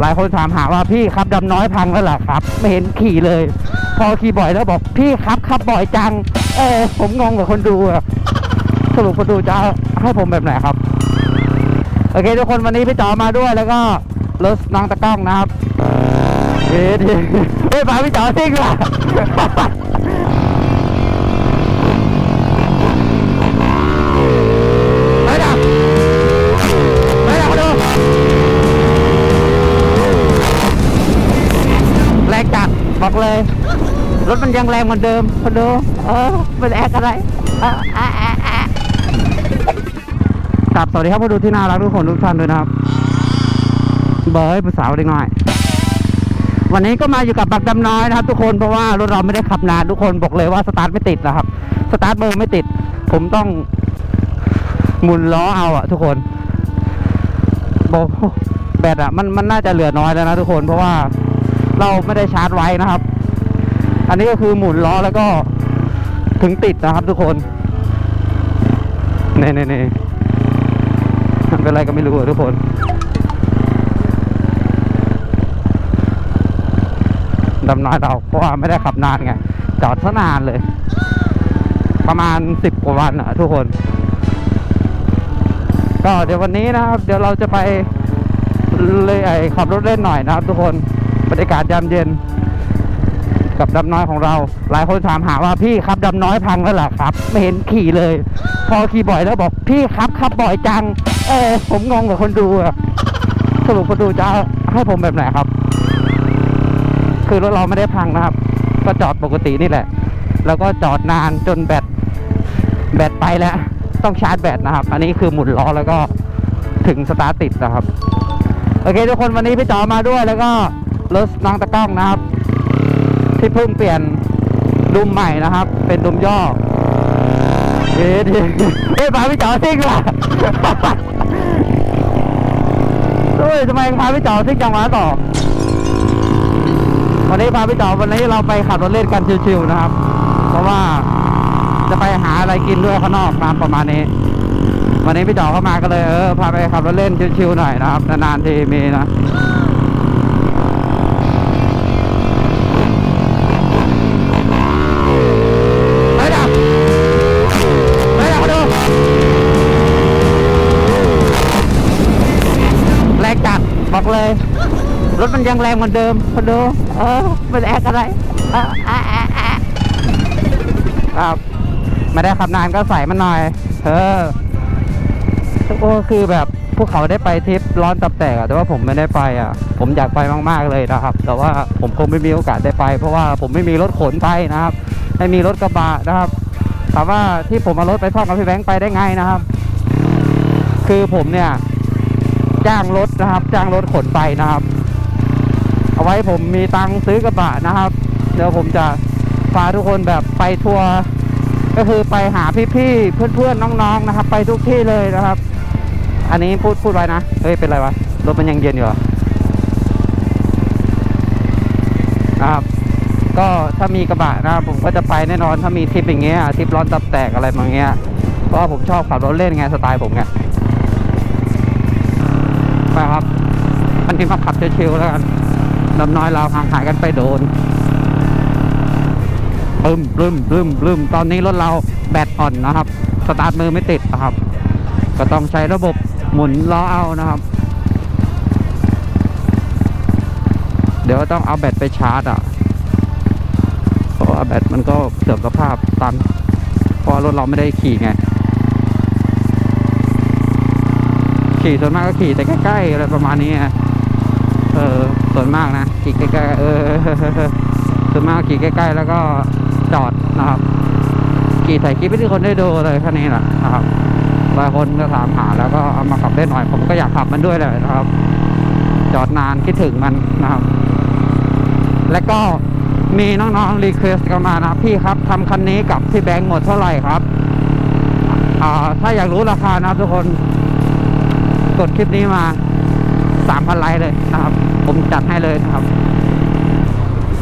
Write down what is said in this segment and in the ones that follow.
หลายคนถามหาว่าพี่ครับดำน้อยพังแล้วเหรอครับ ไม่เห็นขี่เลย พอขี่บ่อยแล้วบอกพี่ครับขับบ่อยจัง เออผมงงกับคนดูอะสรุปคนดูจะให้ผมแบบไหนครับ โอเคทุกคนวันนี้พี่จ๋อมาด้วยแล้วก็รถน้องตะก้องนะครับเอ๊ะดิเฮ้ยพาพี่จ๋อซิ่งว่ะ ยังแรงเหมือนเดิมคนดูเออเป็นแอคอะไรเออแอะแอะแอะครับสวัสดีครับผู้ดูที่น่ารักทุกคนทุกท่านด้วยนะครับ เบย์ผู้สาวเล็กน้อย วันนี้ก็มาอยู่กับบักดำน้อยนะครับ ทุกคนเพราะว่ารถเราไม่ได้ขับนานทุกคนบอกเลยว่าสตาร์ทไม่ติดนะครับ สตาร์ทเบอร์ไม่ติด ผมต้องหมุนล้อเอาอะทุกคนบอกแบตอะมันมันน่าจะเหลือน้อยแล้วนะทุกคนเพราะว่าเราไม่ได้ชาร์จไว้นะครับ อันนี้ก็คือหมุนล้อแล้วก็ถึงติดนะครับทุกคนเน่เน่เน่เป็นอะไรก็ไม่รู้ทุกคนดำน้อยเราเพราะว่าไม่ได้ขับนานไง จอดซะนานเลย ประมาณสิบกว่าวันอะทุกคน ก็เดี๋ยววันนี้นะครับ เดี๋ยวเราจะไปเลยไอขับรถเล่นหน่อยนะครับทุกคนบรรยากาศยามเย็น กับดำน้อยของเรา หลายคนถามหาว่าพี่ครับดำน้อยพังแล้วเหรอครับ ไม่เห็นขี่เลย พอขี่บ่อยแล้วบอกพี่ครับขับบ่อยจัง เออผมงงกับคนดูอะสรุปคนดูจะให้ผมแบบไหนครับ คือรถเราไม่ได้พังนะครับ ก็จอดปกตินี่แหละ แล้วก็จอดนานจนแบตแบตไปแล้ว ต้องชาร์จแบตนะครับ อันนี้คือหมุนล้อแล้วก็ถึงสตาร์ทติดนะครับ โอเคทุกคนวันนี้พี่จ๋อมาด้วยแล้วก็รถน้องตะก้องนะครับ ที่เพิ่งเปลี่ยนดุมใหม่นะครับ เป็นดุมย่อเอ๊ะดิเฮ้ยพาพี่จ๋อซิ่งว่ะเฮ้ยทำไมพาพี่จ๋อซิ่งจังหวะต่อ วันนี้พาพี่จ๋อวันนี้เราไปขับรถเล่นกันชิวๆนะครับ เพราะว่าจะไปหาอะไรกินด้วยข้างนอกนะประมาณนี้ วันนี้พี่จ๋อเข้ามาก็เลยเออพาไปขับรถเล่นชิวๆหน่อยนะครับนานๆทีมีนะ รถมันยังแรงเหมือนเดิมคนดูเออเป็นแอคอะไรเออแอะแอะแอะครับไม่ได้ขับนานก็ใส่มันหน่อย เออโอ้คือแบบพวกเขาได้ไปทริปร้อนตับแตกอะแต่ว่าผมไม่ได้ไปอะผมอยากไปมากๆเลยนะครับ แต่ว่าผมคงไม่มีโอกาสได้ไป เพราะว่าผมไม่มีรถขนไปนะครับ ไม่มีรถกระบะนะครับถามว่าที่ผมเอารถไปท่องกับพี่แบงค์ไปได้ไงนะครับ คือผมเนี่ย จ้างรถนะครับ จ้างรถขนไปนะครับ เอาไว้ผมมีตังค์ซื้อกระบะนะครับ เดี๋ยวผมจะพาทุกคนแบบไปทัวร์ก็คือไปหาพี่ๆเพื่อนๆน้องๆนะครับ ไปทุกที่เลยนะครับ อันนี้พูดพูดไว้นะเฮ้ยเป็นไรวะรถมันยังเย็นอยู่นะครับ ก็ถ้ามีกระบะนะผมก็จะไปแน่นอนถ้ามีทริปอย่างเงี้ยทริปร้อนตับแตกอะไรบางเงี้ยเพราะผมชอบขับรถเล่นไงสไตล์ผมไงไปครับ อันนี้มาขับชิวๆแล้วกัน ลำน้อยเราห่างหายกันไปโดนปึ้มปึ้มปึ้มปึ้มตอนนี้รถเราแบตอ่อนนะครับ สตาร์ทมือไม่ติดนะครับ ก็ต้องใช้ระบบหมุนล้อเอานะครับ เดี๋ยวต้องเอาแบตไปชาร์จอะเพราะว่าแบตมันก็เสื่อมสภาพตามเพราะรถเราไม่ได้ขี่ไง ขี่ส่วนมากก็ขี่แต่ใกล้ๆอะไรประมาณนี้ไง ออส่วนมากนะขี่ใกล้ๆเออส่วนมากขี่ใกล้ๆแล้วก็จอดนะครับขี่ใส่คลิปให้ทุกคนได้ดูเลยแค่นี้แหละนะครับหลายคนก็ถามหาแล้วก็เอามาขับเล่นหน่อย ผมก็อยากขับมันด้วยเลยนะครับ จอดนานคิดถึงมันนะครับ และก็มีน้องๆรีเควสกันมานะพี่ครับทำคันนี้กับพี่แบงค์หมดเท่าไหร่ครับอ่าถ้าอยากรู้ราคานะทุกคน กดคลิปนี้มาสามพันไลค์เลยนะครับ ผมจัดให้เลยนะครับ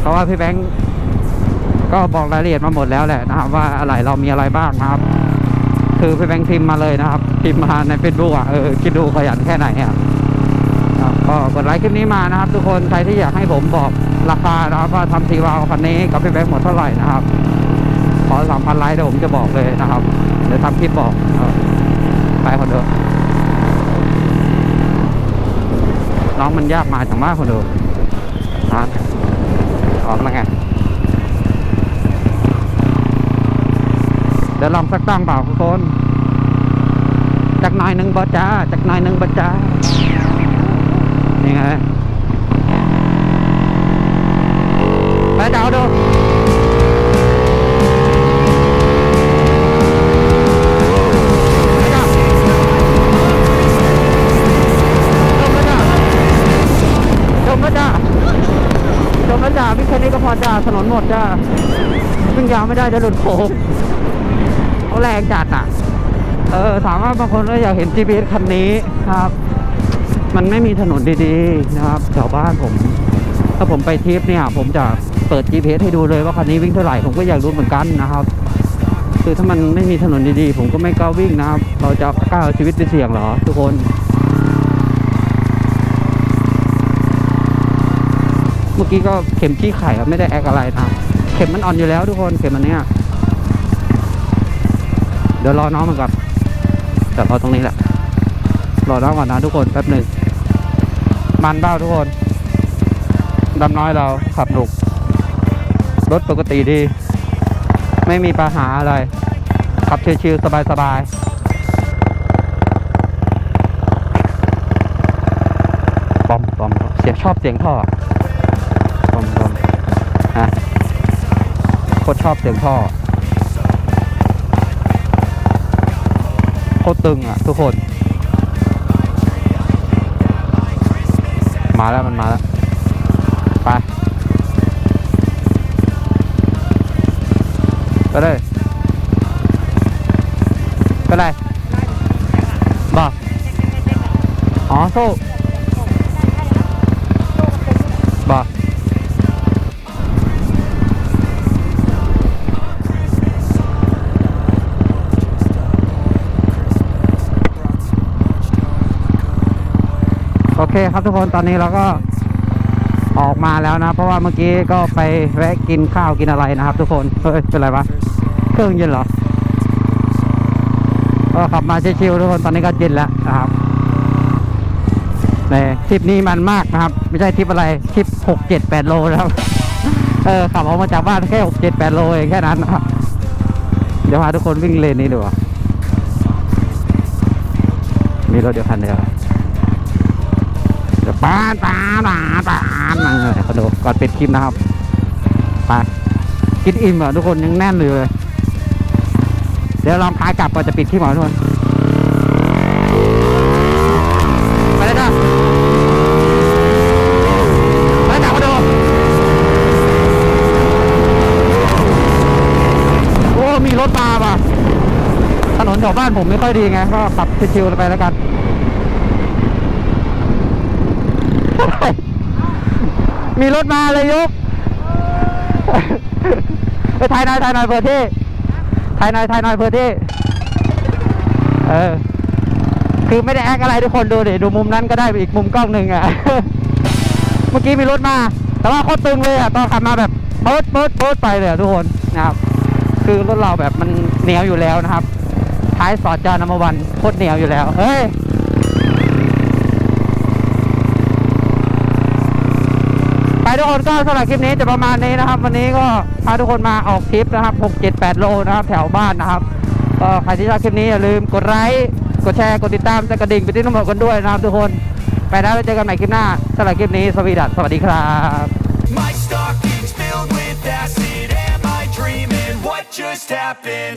เพราะว่าพี่แบงค์ก็บอกรายละเอียดมาหมดแล้วแหละนะครับว่าอะไรเรามีอะไรบ้างนะครับ คือพี่แบงค์พิมพ์มาเลยนะครับพิมพ์มาในเฟซบุ๊กอะเออคิดดูขยันแค่ไหนอะครับก็กดไลค์คลิปนี้มานะครับ ทุกคนใครที่อยากให้ผมบอกราคานะครับว่าทำทีวาลคันนี้กับพี่แบงค์หมดเท่าไหร่นะครับขอสามพันไลค์เดี๋ยวผมจะบอกเลยนะครับเดี๋ยวทำคลิปบอกไปคนเดียว น้องมันยากมาจังมากคนเดียวนะออกแล้วไงเดี๋ยวลองสักตั้งเปล่าทุกคนจากนายหนึ่งบอจ้าจากนายหนึ่งบอจ้านี่ไงไปเดาดู ถนนหมดจ้าวิ่งยาวไม่ได้จะหลุดโค้งเขาแรงจัดอะ เออถามว่าบางคนก็อยากเห็น GPS คันนี้ครับ มันไม่มีถนนดีๆนะครับแถวบ้านผม ถ้าผมไปทริปเนี่ย ผมจะเปิด GPS ให้ดูเลยว่าคันนี้วิ่งเท่าไหร่ผมก็อยากรู้เหมือนกันนะครับ คือถ้ามันไม่มีถนนดีๆ ผมก็ไม่กล้าวิ่งนะครับ เราจะกล้าเอาชีวิตไปเสี่ยงเหรอ ทุกคน เมื่อกี้ก็เข็มขี้ไข่ครับไม่ได้แอกอะไรนะเข็มมันอ่อนอยู่แล้วทุกคนเข็มอันเนี้ยเดี๋ยวรอน้องมันก่อนแต่รอตรงนี้แหละรอน้องก่อนนะทุกคนแป๊บหนึ่งมันเบ้าทุกคนดำน้อยเราขับหนุกรถปกติดี ไม่มีปัญหาอะไร ขับชิวๆสบายๆบอมบอมเสียงชอบเสียงท่อ ฮะโคตรชอบเสียงท่อโคตรตึงอะทุกคน มาแล้วมันมาแล้ว ไปไปเลยไปเลยบอกอ๋อโซ่บอ โอเคครับทุกคนตอนนี้เราก็ออกมาแล้วนะ เพราะว่าเมื่อกี้ก็ไปแวะกินข้าวกินอะไรนะครับ ทุกคนเฮ้ยเป็นไรวะเครื่องเย็นเหรอก็ขับมาชิวๆทุกคนตอนนี้ก็เย็นแล้วนะครับนี่ทริปนี้มันมากนะครับ ไม่ใช่ทริปอะไรทริปหกเจ็ดแปดโลนะครับเออขับออกมาจากบ้านแค่หกเจ็ดแปดโลเองแค่นั้นนะครับเดี๋ยวพาทุกคนวิ่งเลนนี้ดูมีรถเดียวคันเดียวเดี๋ยว ป้านป้านป้านป้านเออขอดูก่อนปิดคลิปนะครับไปกินอิ่มอะทุกคนยังแน่นอยู่เลย เดี๋ยวลองพากลับก่อนจะปิดคลิปหน่อทุกคนไปเลยจ้ะไปจับมาดูโอ้มีรถมาป่ะถนนแถวบ้านผมไม่ค่อยดีไง ก็ขับชิวๆไปแล้วกัน มีรถมาเลยยกไปถ่ายหน่อยถ่ายหน่อยเพื่อที่ถ่ายหน่อยถ่ายหน่อยเพื่อที่เออ คือไม่ได้แอคอะไรทุกคนดูดิ ดูมุมนั้นก็ได้อีกมุมกล้องหนึ่งอะ เมื่อกี้มีรถมา แต่ว่าโคตรตึงเลยอะ ตอนขับมาแบบโป๊ดโป๊ดโป๊ดไปเลยอะทุกคนนะครับ คือรถเราแบบมันเหนียวอยู่แล้วนะครับ ท้ายสอดจานมวันโคตรเหนียวอยู่แล้ว เฮ้ย ทุกคนก็สำหรับคลิปนี้จะประมาณนี้นะครับ วันนี้ก็พาทุกคนมาออกทริปนะครับ 6 7 8 โลนะครับ แถวบ้านนะครับก็ใครที่ชอบคลิปนี้อย่าลืมกดไลค์กดแชร์กดติดตามกระดิ่งไปที่น้องบอกันด้วยนะครับทุกคนไปแล้วไปเจอกันใหม่คลิปหน้าสำหรับคลิปนี้สวีดัสสวัสดีครับ My stocking's filled with acid. Am I dreaming? What just happened?